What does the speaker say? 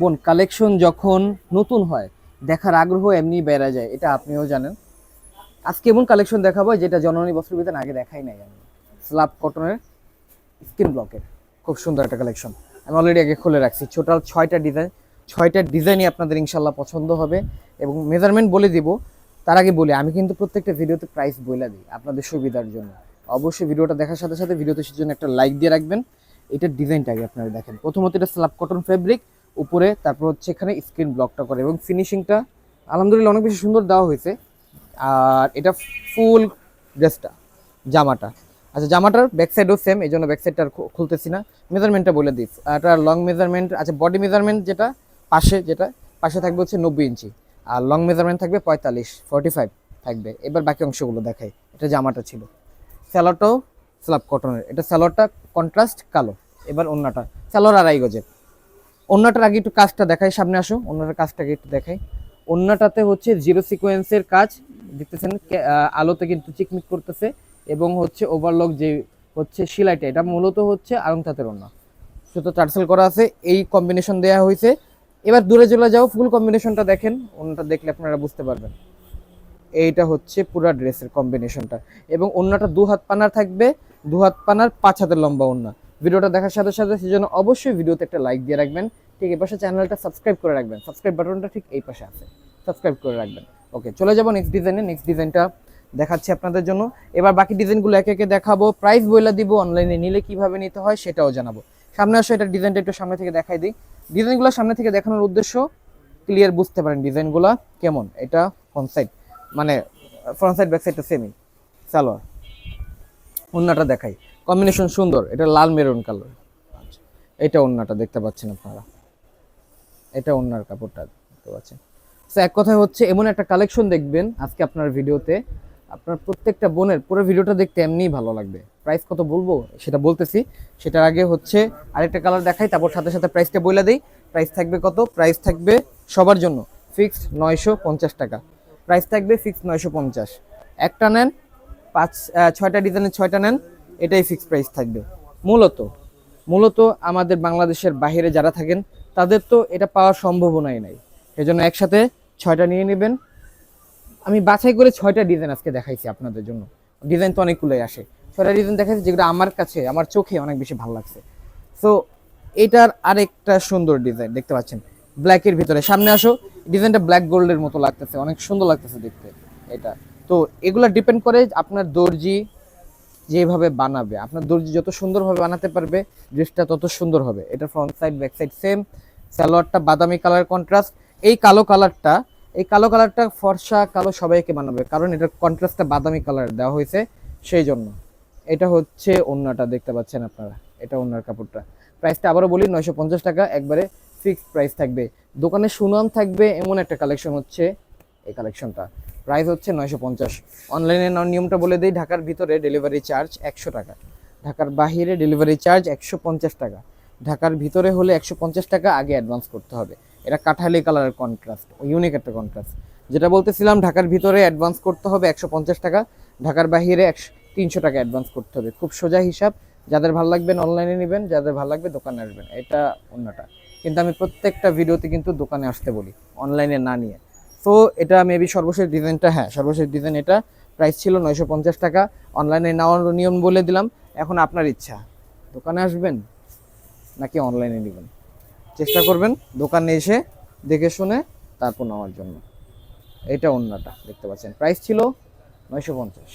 বোন কালেকশন যখন নতুন হয়, দেখার আগ্রহ এমনি বেড়ে যায়, এটা আপনিও জানেন। আজকে এমন কালেকশন দেখাবো, যেটা জননী বস্ত্র বিধান আগে দেখাই নাই আমি। স্লাব কটনের স্কিন ব্লকের। খুব সুন্দর একটা কালেকশন আমি অলরেডি আগে খুলে রাখছি। টোটাল ছয়টা ডিজাইন ছয়টা ডিজাইনই আপনাদের ইনশাল্লাহ পছন্দ হবে। এবং মেজারমেন্ট বলে দিব, তার আগে বলি, আমি কিন্তু প্রত্যেকটা ভিডিওতে প্রাইস বলে দিই, আপনাদের সুবিধার জন্য। অবশ্যই ভিডিওটা দেখার সাথে সাথে ভিডিওতে সেজন্য একটা লাইক দিয়ে রাখবেন। এটার ডিজাইনটা আগে আপনারা দেখেন। প্রথমত এটা স্লাব কটন ফেব্রিক উপরে, তারপর হচ্ছে এখানে স্ক্রিন ব্লকটা করে এবং ফিনিশিংটা আলহামদুলিল্লাহ অনেক বেশি সুন্দর দেওয়া হয়েছে। আর এটা ফুল ড্রেসটা জামাটা। আচ্ছা জামাটার ব্যাক সাইডও সেম এই জন্য ব্যাক সাইডটা খুলতেছি না। মেজারমেন্টটা বলে দিস এটা লং মেজারমেন্ট আচ্ছা বডি মেজারমেন্ট যেটা, পাশে যেটা, পাশে থাকবে হচ্ছে নব্বই ইঞ্চি। আর লং মেজারমেন্ট থাকবে পঁয়তাল্লিশ ফর্টি ফাইভ থাকবে। এবার বাকি অংশগুলো দেখাই। এটা জামাটা ছিল। স্যালোটাও স্ল্যাব কটনের এটা স্যালোয়ারটা কন্ট্রাস্ট কালো। এবার অন্যটা স্যালোয়ার আড়াই গজের। অন্যটার আগে একটু কাজটা দেখাই, সামনে আসো, অন্যটার কাজটাকে একটু দেখাই। অন্যটাতে হচ্ছে জিরো সিকোয়েন্সের কাজ, দেখতেছেন আলোতে কিন্তু চিকমিক করতেছে এবং হচ্ছে ওভারলক যে হচ্ছে সেলাইটা এটা মূলত হচ্ছে আলমতাতের অন্য সুতো চার্সেল করা আছে, এই কম্বিনেশন দেওয়া হয়েছে। এবার দূরে চলে যাও ফুল কম্বিনেশনটা দেখেন, অন্যটা দেখলে আপনারা বুঝতে পারবেন। এইটা হচ্ছে পুরো ড্রেসের কম্বিনেশনটা এবং অন্যটা দু হাত পানার থাকবে দু হাত পানার পাঁচ হাতের লম্বা অন্য ভিডিওটা দেখার সাথে সাথে সেজন্য অবশ্যই ভিডিওতে একটা লাইক দিয়ে রাখবেন। ঠিক এই পাশে চ্যানেলটা সাবস্ক্রাইব করে রাখবেন। সাবস্ক্রাইব বাটনটা ঠিক এই পাশে আছে। সাবস্ক্রাইব করে রাখবেন। ওকে চলে যাব নেক্সট ডিজাইনে নেক্সট ডিজাইনটা দেখাচ্ছি আপনাদের জন্য। এবার বাকি ডিজাইনগুলো একে একে দেখাবো। প্রাইস বইলা দিব অনলাইনে নিলে কীভাবে নিতে হয় সেটাও জানাব। সামনে আসো, এটা ডিজাইনটা একটু সামনে থেকে দেখাই দিই। ডিজাইনগুলো সামনে থেকে দেখানোর উদ্দেশ্য ক্লিয়ার বুঝতে পারেন ডিজাইনগুলো কেমন। এটা ফ্রন্ট সাইড মানে ফ্রন্ট সাইড ব্যাক সাইডটা সেমই সালোয়ার। অন্যটা দেখাই। কম্বিনেশন সুন্দর, এটা লাল মেরুন কালার আচ্ছা এটা অন্যটা দেখতে পাচ্ছেন আপনারা। এটা অন্যার কাপড়টা দেখতে পাচ্ছেন। তো এক কথায় হচ্ছে এমন একটা কালেকশন দেখবেন আজকে আপনার ভিডিওতে। আপনার প্রত্যেকটা বোনের পুরো ভিডিওটা দেখতে এমনিই ভালো লাগবে। প্রাইস কত বলব? সেটা বলতেছি। সেটার আগে হচ্ছে আরেকটা কালার দেখাই, তারপর সাথে সাথে প্রাইসটা বলে দিই। প্রাইস থাকবে কত? প্রাইস থাকবে সবার জন্য ফিক্সড নয়শো পঞ্চাশ টাকা। প্রাইস থাকবে ফিক্সড নয়শো পঞ্চাশ। একটা নেন, পাঁচ ছয়টা ডিজাইনের ছয়টা নেন। এটাই ফিক্সড প্রাইস থাকবে। মূলত মূলত আমাদের বাংলাদেশের বাইরে যারা থাকেন, তাদের তো এটা পাওয়ার সম্ভাবনাই নাই। সেজন্য একসাথে ছয়টা নিয়ে নেবেন। আমি বাছাই করে ছয়টা ডিজাইন আজকে দেখাইছি আপনাদের জন্য। ডিজাইন তো অনেকগুলোই আসে। ছয়টা ডিজাইন দেখাইছি যেগুলো আমার কাছে, আমার চোখে অনেক বেশি ভালো লাগছে। সো এটার আরেকটা সুন্দর ডিজাইন দেখতে পাচ্ছেন? ব্ল্যাকের ভিতরে। সামনে আসো ডিজাইনটা ব্ল্যাক গোল্ডের মতো লাগতেছে, অনেক সুন্দর লাগতেছে দেখতে। এটা। তো এগুলা ডিপেন্ড করে আপনার দর্জি যেভাবে বানাবে, আপনার দর্জি যত সুন্দরভাবে বানাতে পারবে, ড্রেসটা তত সুন্দর হবে। এটা front side back side same সালোয়ারটা বাদামি কালার কন্ট্রাস্ট এই কালো কালারটা এই কালো কালারটা ফর্সা কালো সবাইকে বানাবে, কারণ এটার কন্ট্রাস্টটা বাদামি কালার দেওয়া হয়েছে, সেই জন্য। এটা হচ্ছে অন্যটা দেখতে পাচ্ছেন আপনারা, এটা অন্যার কাপড়টা। প্রাইসটা আবারও বলি, নয়শো পঞ্চাশ টাকা, একবারে ফিক্সড প্রাইস থাকবে। দোকানে সুনাম থাকবে, এমন একটা কালেকশন হচ্ছে এই কালেকশনটা প্রাইস হচ্ছে নয়শো পঞ্চাশ। অনলাইনে নিয়মটা বলে দিই, ঢাকার ভিতরে ডেলিভারি চার্জ একশো টাকা। ঢাকার বাহিরে ডেলিভারি চার্জ একশো পঞ্চাশ টাকা। ঢাকার ভিতরে হলে একশো পঞ্চাশ টাকা আগে অ্যাডভান্স করতে হবে। এটা কাঠালি কালারের কন্ট্রাস্ট ইউনিক একটা কন্ট্রাস্ট যেটা বলতেছিলাম, ঢাকার ভিতরে অ্যাডভান্স করতে হবে একশো পঞ্চাশ টাকা, ঢাকার বাহিরে একশো তিনশো টাকা অ্যাডভান্স করতে হবে। খুব সোজা হিসাব, যাদের ভালো লাগবেন অনলাইনে নেবেন, যাদের ভালো লাগবে দোকানে আসবেন। এটা অন্যটা। কিন্তু আমি প্রত্যেকটা ভিডিওতে কিন্তু দোকানে আসতে বলি অনলাইনে না নিয়ে। তো এটা মেবি সর্বশেষ ডিজাইনটা হ্যাঁ সর্বশেষ ডিজাইন এটা। প্রাইস ছিল নয়শো পঞ্চাশ টাকা। অনলাইনে নেওয়ার নিয়ম বলে দিলাম। এখন আপনার ইচ্ছা। দোকানে আসবেন নাকি অনলাইনে নেবেন? চেষ্টা করবেন দোকানে এসে দেখে শুনে তারপর নেওয়ার জন্য। এটা অন্যটা, দেখতে পাচ্ছেন। প্রাইস ছিল নয়শো পঞ্চাশ।